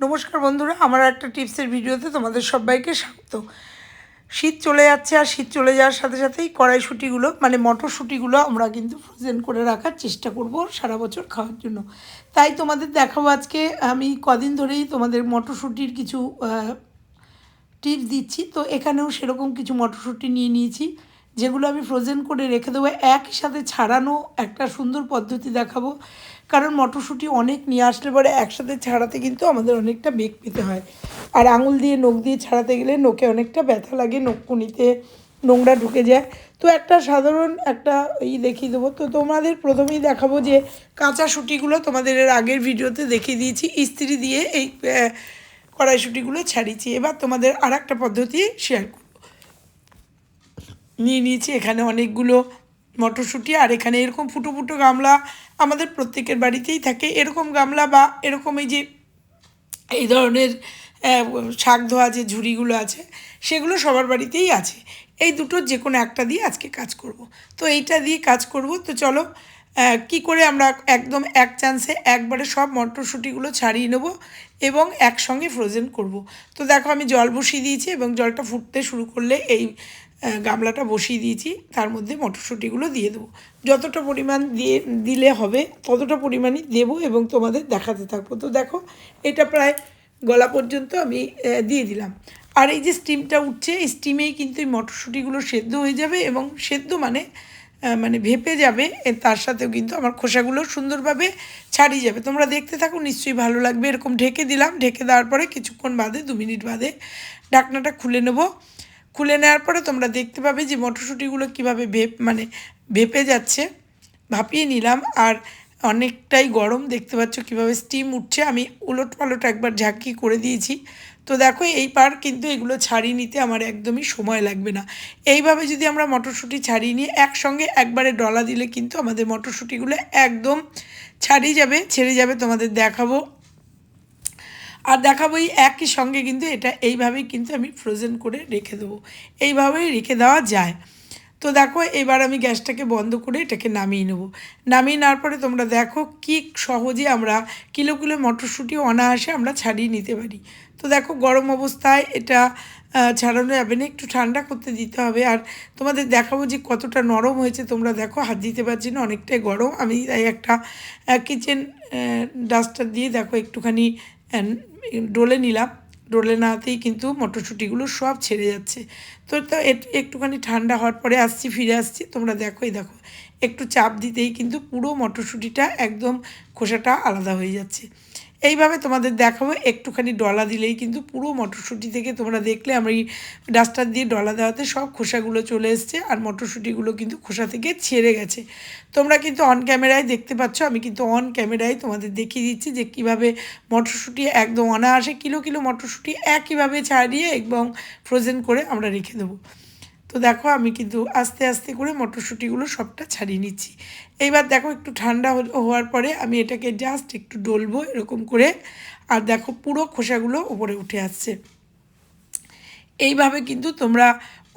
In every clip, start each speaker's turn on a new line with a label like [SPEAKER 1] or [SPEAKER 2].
[SPEAKER 1] নমস্কার বন্ধুরা, আমার একটা টিপসের ভিডিওতে তোমাদের সবাইকে স্বাগত। শীত চলে যাচ্ছে আর শীত চলে যাওয়ার সাথে সাথেই কড়াইশুটিগুলো মানে মটরশুঁটিগুলো আমরা কিন্তু ফ্রোজেন করে রাখার চেষ্টা করব সারা বছর খাওয়ার জন্য। তাই তোমাদের দেখাবো আজকে, আমি কদিন ধরেই তোমাদের মটরশুঁটির কিছু টিপস দিচ্ছি। তো এখানেও সেরকম কিছু মটরশুঁটি নিয়ে নিয়েছি, যেগুলো আমি ফ্রোজেন করে রেখে দেবো। একই সাথে ছাড়ানো একটা সুন্দর পদ্ধতি দেখাবো। কারণ মটরশুঁটি অনেক নিয়ে আসলে পরে একসাথে ছাড়াতে কিন্তু আমাদের অনেকটা বেগ পেতে হয়। আর আঙুল দিয়ে, নখ দিয়ে ছাড়াতে গেলে নোকে অনেকটা ব্যথা লাগে নখকুনিতে নোংরা ঢুকে যায়। তো একটা সাধারণ একটা ই দেখিয়ে দেবো। তো তোমাদের প্রথমেই দেখাবো যে কাঁচা শুটিগুলো তোমাদের এর আগের ভিডিওতে দেখিয়ে দিয়েছি। ইস্ত্রি দিয়ে এই কড়াইশুটিগুলো ছাড়িয়েছি। এবার তোমাদের আর একটা পদ্ধতি শেয়ার করব। নিয়ে নিয়েছি এখানে অনেকগুলো মটরশুঁটি, আর এখানে এরকম ফুটো ফুটো গামলা আমাদের প্রত্যেকের বাড়িতেই থাকে। এরকম গামলা বা এরকম এই যে, এই ধরনের শাক ধোয়া যে ঝুড়িগুলো আছে, সেগুলো সবার বাড়িতেই আছে। এই দুটোর যে কোনো একটা দিয়ে আজকে কাজ করব। তো এইটা দিয়ে কাজ করব। তো চলো কি করে আমরা একদম এক চান্সে একবারে সব মটরশুঁটিগুলো ছাড়িয়ে নেব এবং একসঙ্গে ফ্রোজেন করব। তো দেখো আমি জল বসিয়ে দিয়েছি এবং জলটা ফুটতে শুরু করলে এই গামলাটা বসিয়ে দিয়েছি, তার মধ্যে মটরশুঁটিগুলো দিয়ে দেবো। যতটা পরিমাণ দিয়ে, দিলে হবে, ততটা পরিমাণই দেবো এবং তোমাদের দেখাতে থাকব। তো দেখো, এটা প্রায় গলা পর্যন্ত আমি দিয়ে দিলাম। আর এই যে স্টিমটা উঠছে, এই স্টিমেই কিন্তু এই মটরশুঁটিগুলো সেদ্ধ হয়ে যাবে এবং সেদ্ধ মানে মানে ভেপে যাবে তার সাথেও কিন্তু আমার খোসাগুলো সুন্দরভাবে ছাড়িয়ে যাবে। তোমরা দেখতে থাকো, নিশ্চয়ই ভালো লাগবে। এরকম ঢেকে দিলাম, ঢেকে দেওয়ার পরে কিছুক্ষণ বাদে, দু মিনিট বাদে, ঢাকনাটা খুলে নেব। খুলে নেওয়ার পরে তোমরা দেখতে পাবে যে মটরশুঁটিগুলো কীভাবে ভেপ মানে ভেপে যাচ্ছে। ভাপিয়ে নিলাম আর অনেকটাই গরম দেখতে পাচ্ছ কীভাবে স্টিম উঠছে। আমি উলট পালট একবার ঝাঁকি করে দিয়েছি। তো দেখো এই পার কিন্তু এগুলো ছাড়িয়ে নিতে আমার একদমই সময় লাগবে না। এইভাবে যদি আমরা মটরশুঁটি ছাড়িয়ে নিয়ে একসঙ্গে একবারে ডলা দিলে কিন্তু আমাদের মটরশুঁটিগুলো একদম ছাড়িয়ে যাবে, ছেড়ে যাবে। তোমাদের দেখাবো আর দেখাবো এই একই সঙ্গে কিন্তু এটা এইভাবেই কিন্তু আমি ফ্রোজেন করে রেখে দেবো। এইভাবেই রেখে দেওয়া যায়। তো দেখো, এবার আমি গ্যাসটাকে বন্ধ করে এটাকে নামিয়ে নেব। নামিয়ে নেওয়ার পরে তোমরা দেখো কি সহজে আমরা কিলো কিলো মটরশুঁটি অনায়াসে আমরা ছাড়িয়ে নিতে পারি। তো দেখো, গরম অবস্থায় এটা ছাড়ানো যাবে না, একটু ঠান্ডা করতে দিতে হবে। আর তোমাদের দেখাবো যে কতটা নরম হয়েছে, তোমরা দেখো, হাত দিতে পারছি না, অনেকটাই গরম। আমি তাই একটা কিচেন ডাস্টার দিয়ে দেখো, একটুখানি ডলে নিলাম। ডলে নাতেই কিন্তু মটরশুঁটিগুলো সব ছেড়ে যাচ্ছে। তো একটুখানি ঠান্ডা হওয়ার পরে আসছি, ফিরে আসছি। তোমরা দেখো এই দেখো। একটু চাপ দিতেই কিন্তু পুরো মটরশুঁটিটা একদম খোসাটা আলাদা হয়ে যাচ্ছে। এইভাবে তোমাদের দেখাবো, একটুখানি ডলা দিলেই কিন্তু পুরো মটরশুঁটি থেকে তোমরা দেখলে আমরা এই ডাস্টার দিয়ে ডলা দেওয়াতে সব খোসাগুলো চলে এসছে আর মটরশুঁটিগুলো কিন্তু খোসা থেকে ছেড়ে গেছে। তোমরা কিন্তু অন ক্যামেরায় দেখতে পাচ্ছ, আমি কিন্তু অন ক্যামেরায় তোমাদের দেখিয়ে দিচ্ছি যে কীভাবে মটরশুঁটি একদম অনায়াসে কিলো কিলো মটরশুঁটি একইভাবে ছাড়িয়ে এবং ফ্রোজেন করে আমরা রেখে দেবো। তো দেখো আমি কিন্তু আস্তে আস্তে করে মটরশুঁটিগুলো সবটা ছাড়িয়ে নিচ্ছি। এইবার দেখো একটু ঠান্ডা হওয়ার পরে আমি এটাকে জাস্ট একটু ডলবো এরকম করে। আর দেখো পুরো খোসাগুলো ওপরে উঠে আসছে। এইভাবে কিন্তু তোমরা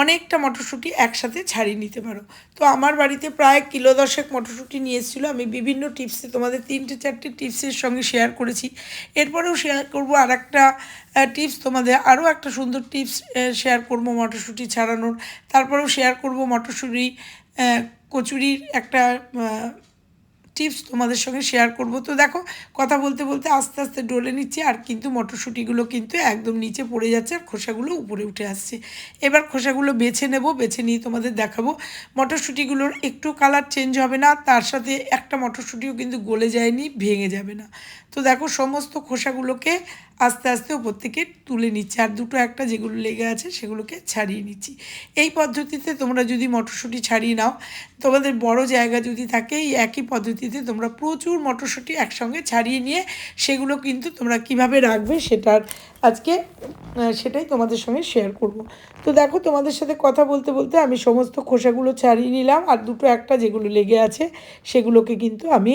[SPEAKER 1] অনেকটা মটরশুঁটি একসাথে ছাড়িয়ে নিতে পারো। তো আমার বাড়িতে প্রায় কিলো দশেক মটরশুঁটি নিয়ে এসেছিল আমি বিভিন্ন টিপসে তোমাদের তিনটে চারটে টিপসের সঙ্গে শেয়ার করেছি। এরপরেও শেয়ার করব আর একটা টিপস তোমাদের আরও একটা সুন্দর টিপস শেয়ার করব মটরশুঁটি ছাড়ানোর। তারপরেও শেয়ার করব মটরশুঁটি কচুরির একটা টিপস তোমাদের সঙ্গে শেয়ার করব। তো দেখো, কথা বলতে বলতে আস্তে আস্তে ডলে নিচ্ছে, আর কিন্তু মটরশুঁটিগুলো কিন্তু একদম নিচে পড়ে যাচ্ছে আর খোসাগুলো উপরে উঠে আসছে। এবার খোসাগুলো বেছে নেব, বেছে নিয়ে তোমাদের দেখাবো। মটরশুঁটিগুলোর একটু কালার চেঞ্জ হবে না, তার সাথে একটা মটরশুঁটিও কিন্তু গলে যায়নি, ভেঙে যাবে না। তো দেখো, সমস্ত খোসাগুলোকে আস্তে আস্তে ওপর থেকে তুলে নিচ্ছি। আর দুটো একটা যেগুলো লেগে আছে সেগুলোকে ছাড়িয়ে নিচ্ছি। এই পদ্ধতিতে তোমরা যদি মটরশুঁটি ছাড়িয়ে নাও, তোমাদের বড় জায়গা যদি থাকে, এই একই পদ্ধতিতে তোমরা প্রচুর মটরশুঁটি একসঙ্গে ছাড়িয়ে নিয়ে সেগুলো কিন্তু তোমরা কীভাবে রাখবে সেটার আজকে সেটাই তোমাদের সঙ্গে শেয়ার করব। তো দেখো তোমাদের সাথে কথা বলতে বলতে আমি সমস্ত খোসাগুলো ছাড়িয়ে নিলাম। আর দুটো একটা যেগুলো লেগে আছে সেগুলোকে কিন্তু আমি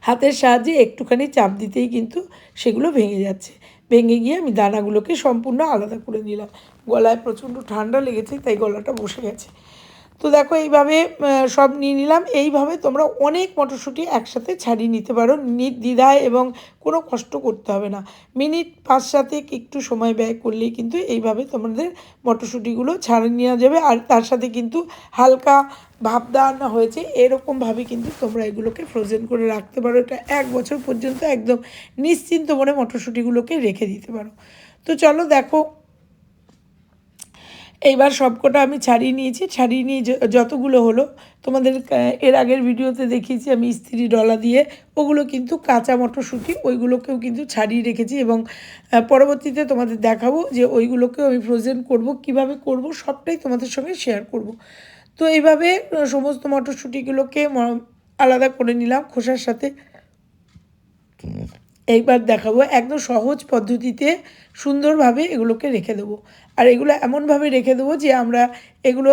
[SPEAKER 1] হাতের সাহায্যে একটুখানি চাপ দিতেই কিন্তু সেগুলো ভেঙে যাচ্ছে। ভেঙে গিয়ে আমি দানাগুলোকে সম্পূর্ণ আলাদা করে নিলাম। গলায় প্রচণ্ড ঠান্ডা লেগেছে, তাই গলাটা বসে গেছে। তো দেখো এইভাবে সব নিয়ে নিলাম। এইভাবে তোমরা অনেক মটরশুঁটি একসাথে ছাড়িয়ে নিতে পারো। নির্দ্বিধায় এবং কোনো কষ্ট করতে হবে না। মিনিট পাঁচ সাথে একটু সময় ব্যয় করলেই কিন্তু এইভাবে তোমাদের মটরশুঁটিগুলো ছাড়িয়ে নেওয়া যাবে। আর তার সাথে কিন্তু হালকা ভাপ দেওয়ানো হয়েছে, এরকমভাবে কিন্তু তোমরা এগুলোকে ফ্রোজেন করে রাখতে পারো। এটা এক বছর পর্যন্ত একদম নিশ্চিন্ত মনে মটরশুঁটিগুলোকে রেখে দিতে পারো। তো চলো দেখো এইবার সবকটা আমি ছাড়িয়ে নিয়েছি। ছাড়িয়ে নিয়ে যতগুলো হলো, তোমাদের এর আগের ভিডিওতে দেখিয়েছি আমি ইস্ত্রি ডলা দিয়ে। ওগুলো কিন্তু কাঁচা মটরশুঁটি, ওইগুলোকেও কিন্তু ছাড়িয়ে রেখেছি এবং পরবর্তীতে তোমাদের দেখাবো যে ওইগুলোকেও আমি ফ্রোজেন করব, কীভাবে করব, সবটাই তোমাদের সঙ্গে শেয়ার করব। তো এইভাবে সমস্ত মটরশুঁটিগুলোকে আলাদা করে নিলাম খোসার সাথে। এইবার দেখাবো একদম সহজ পদ্ধতিতে সুন্দরভাবে এগুলোকে রেখে দেবো। আর এগুলো এমনভাবে রেখে দেবো যে আমরা এগুলো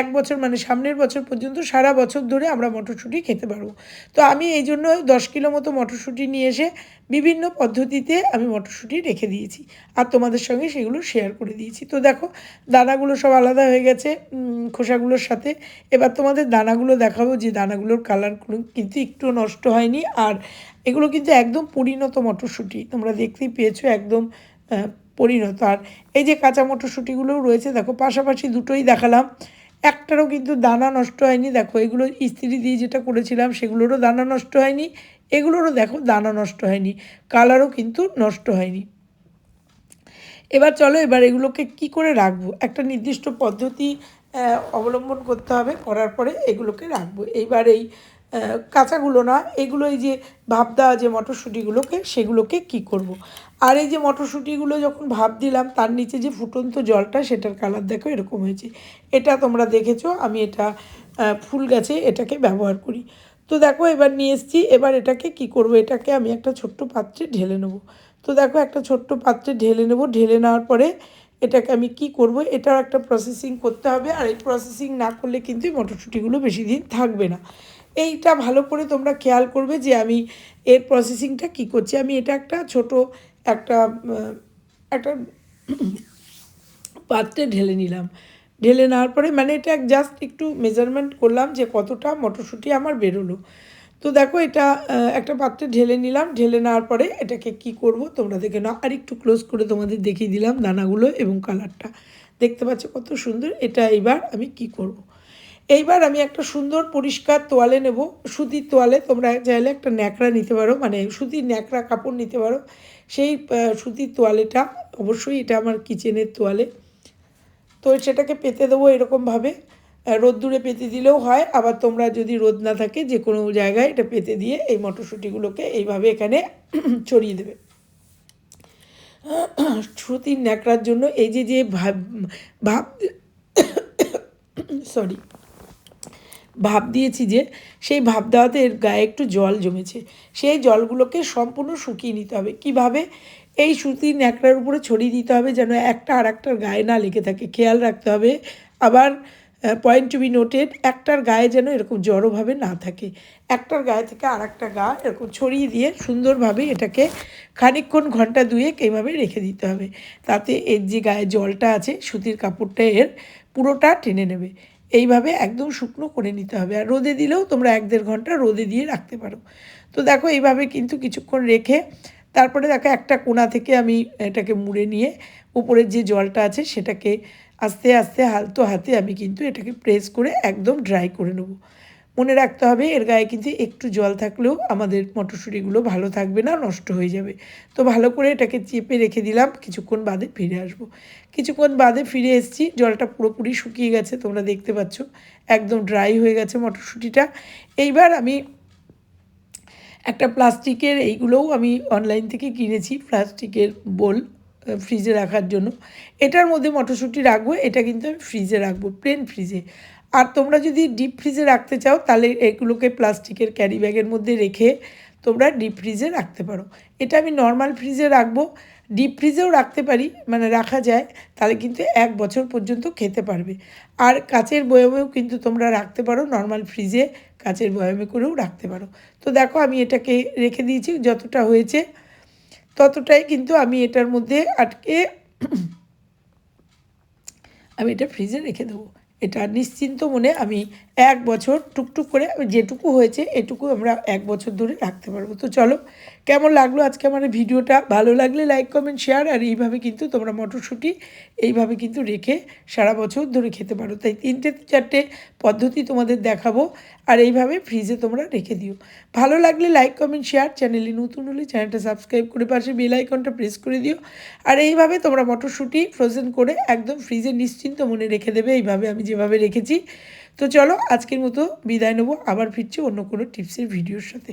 [SPEAKER 1] এক বছর মানে সামনের বছর পর্যন্ত সারা বছর ধরে আমরা মটরশুঁটি খেতে পারব। তো আমি এই জন্য দশ কিলো মতো মটরশুঁটি নিয়ে এসে বিভিন্ন পদ্ধতিতে আমি মটরশুঁটি রেখে দিয়েছি আর তোমাদের সঙ্গে সেগুলো শেয়ার করে দিয়েছি। তো দেখো, দানাগুলো সব আলাদা হয়ে গেছে খোসাগুলোর সাথে। এবার তোমাদের দানাগুলো দেখাবো যে দানাগুলোর কালার কিন্তু একটু নষ্ট হয়নি। আর এগুলো কিন্তু একদম পরিণত মটরশুঁটি, তোমরা দেখতেই পেয়েছ একদম পরিণত। আর এই যে কাঁচা মটরশুঁটিগুলোও রয়েছে, দেখো, পাশাপাশি দুটোই দেখালাম। একটারও কিন্তু দানা নষ্ট হয়নি। দেখো, এগুলো ইস্ত্রি দিয়ে যেটা করেছিলাম, সেগুলোরও দানা নষ্ট হয়নি। এগুলোরও দেখো, দানা নষ্ট হয়নি। কালারও কিন্তু নষ্ট হয়নি। এবার চলো, এবার এগুলোকে কি করে রাখব? একটা নির্দিষ্ট পদ্ধতি অবলম্বন করতে হবে, করার পরে এগুলোকে রাখব। এইবার এই কাঁচাগুলো না, এগুলো এই যে ভাপ দেওয়া যে মটরশুঁটিগুলোকে, সেগুলোকে কি করব। আর এই যে মটরশুঁটিগুলো যখন ভাপ দিলাম, তার নিচে যে ফুটন্ত জলটা, সেটার কালার দেখো এরকম হয়েছে। এটা তোমরা দেখেছ, আমি এটা ফুল গাছে এটাকে ব্যবহার করি। তো দেখো, এবার নিয়ে এসেছি, এবার এটাকে কি করব? এটাকে আমি একটা ছোট্ট পাত্রে ঢেলে নেব। তো দেখো, একটা ছোট্ট পাত্রে ঢেলে নেব। ঢেলে নেওয়ার পরে এটাকে আমি কি করব? এটাও একটা প্রসেসিং করতে হবে, আর এই প্রসেসিং না করলে কিন্তু এই মটরশুঁটিগুলো বেশি দিন থাকবে না। এইটা ভালো করে তোমরা খেয়াল করবে যে আমি এর প্রসেসিংটা কি করছি। আমি এটা একটা ছোট একটা একটা পাত্রে ঢেলে নিলাম। ঢেলে নেওয়ার পরে মানে এটা জাস্ট একটু মেজারমেন্ট করলাম যে কতটা মটরশুঁটি আমার বেরোলো। তো দেখো এটা একটা পাত্রে ঢেলে নিলাম। ঢেলে নেওয়ার পরে এটাকে কি করব তোমরা দেখে নাও। আর একটু ক্লোজ করে তোমাদের দেখিয়ে দিলাম দানাগুলো এবং কালারটা দেখতে পাচ্ছ কত সুন্দর। এটা এইবার আমি কি করব। এইবার আমি একটা সুন্দর পরিষ্কার তোয়ালে নেব। সুতির তোয়ালে তোমরা চাইলে একটা ন্যাকড়া নিতে পারো। মানে সুতির ন্যাকড়া কাপড় নিতে পারো। সেই সুতির তোয়ালেটা, অবশ্যই এটা আমার কিচেনের তোয়ালে। তো সেটাকে পেতে দেবো এরকমভাবে। রোদ্দুরে পেতে দিলেও হয়, আবার তোমরা যদি রোদ না থাকে যে কোনো জায়গায় এটা পেতে দিয়ে এই মটরশুঁটিগুলোকে এইভাবে এখানে ছড়িয়ে দেবে। সুতির ন্যাকড়ার জন্য এই যে যে ভাব ভাব সরি ভাপ দিয়েছি যে সেই ভাপ দেওয়াতে এর গায়ে একটু জল জমেছে। সেই জলগুলোকে সম্পূর্ণ শুকিয়ে নিতে হবে। কীভাবে? এই সুতির ন্যাকড়ার উপরে ছড়িয়ে দিতে হবে যেন একটা আর একটার গায়ে না লেগে থাকে। খেয়াল রাখতে হবে। আবার পয়েন্ট টু বি নোটেড একটার গায়ে যেন এরকম জড়োভাবে না থাকে। একটার গায়ে থেকে আর একটা গা এরকম ছড়িয়ে দিয়ে সুন্দরভাবে এটাকে খানিকক্ষণ, ঘণ্টা দুয়েক এইভাবে রেখে দিতে হবে। তাতে এর যে গায়ে জলটা আছে, সুতির কাপড়টা এর পুরোটা টেনে নেবে। এইভাবে একদম শুকনো করে নিতে হবে। আর রোদে দিলেও তোমরা এক দেড় ঘণ্টা রোদে দিয়ে রাখতে পারো। তো দেখো এইভাবে কিন্তু কিছুক্ষণ রেখে তারপরে দেখো একটা কোনা থেকে আমি এটাকে মুড়ে নিয়ে উপরের যে জলটা আছে সেটাকে আস্তে আস্তে, হালতো হাতে আমি কিন্তু এটাকে প্রেস করে একদম ড্রাই করে নেব। মনে রাখতে হবে, এর গায়ে কিন্তু একটু জল থাকলেও আমাদের মটরশুঁটিগুলো ভালো থাকবে না, নষ্ট হয়ে যাবে। তো ভালো করে এটাকে চেপে রেখে দিলাম, কিছুক্ষণ বাদে ফিরে আসব। কিছুক্ষণ বাদে ফিরে এসেছি, জলটা পুরোপুরি শুকিয়ে গেছে, তোমরা দেখতে পাচ্ছ, একদম ড্রাই হয়ে গেছে মটরশুঁটিটা। এইবার আমি একটা প্লাস্টিকের এইগুলোও আমি অনলাইন থেকে কিনেছি, প্লাস্টিকের বোল ফ্রিজে রাখার জন্য। এটার মধ্যে মটরশুঁটি রাখব, এটা কিন্তু আমি ফ্রিজে রাখব প্লেন ফ্রিজে আর তোমরা যদি ডিপ ফ্রিজে রাখতে চাও, তাহলে এগুলোকে প্লাস্টিকের ক্যারি ব্যাগের মধ্যে রেখে তোমরা ডিপ ফ্রিজে রাখতে পারো। এটা আমি নর্মাল ফ্রিজে রাখব। ডিপ ফ্রিজেও রাখতে পারি মানে রাখা যায়, তাহলে কিন্তু এক বছর পর্যন্ত খেতে পারবে। আর কাচের বয়ামেও কিন্তু তোমরা রাখতে পারো নর্মাল ফ্রিজে কাচের বয়ামে করেও রাখতে পারো। তো দেখো, আমি এটাকে রেখে দিয়েছি, যতটা হয়েছে ততটাই কিন্তু আমি এটার মধ্যে আটকে আমি এটা ফ্রিজে রেখে দেবো। এটা নিশ্চিন্ত মনে আমি এক বছর টুকটুক করে যেটুকু হয়েছে এটুকু আমরা এক বছর ধরে রাখতে পারব। তো চলো, কেমন লাগল আজকে আমার ভিডিওটা? ভালো লাগলে লাইক কমেন্ট শেয়ার আর এইভাবে কিন্তু তোমরা মটরশুঁটি এইভাবে কিন্তু রেখে সারা বছর ধরে খেতে পারো। তাই তিনটে চারটে পদ্ধতি তোমাদের দেখাবো আর এইভাবে ফ্রিজে তোমরা রেখে দিও। ভালো লাগলে লাইক কমেন্ট শেয়ার চ্যানেলে নতুন হলে চ্যানেলটা সাবস্ক্রাইব করে পাশে বেল আইকনটা প্রেস করে দিও। আর এইভাবে তোমরা মটরশুঁটি ফ্রোজেন করে একদম ফ্রিজে নিশ্চিন্ত মনে রেখে দেবে। এইভাবে আমি যেভাবে রেখেছি তো চলো আজকের মতো বিদায় নেব আবার ফিরছি অন্য কোনো টিপসের ভিডিওর সাথে।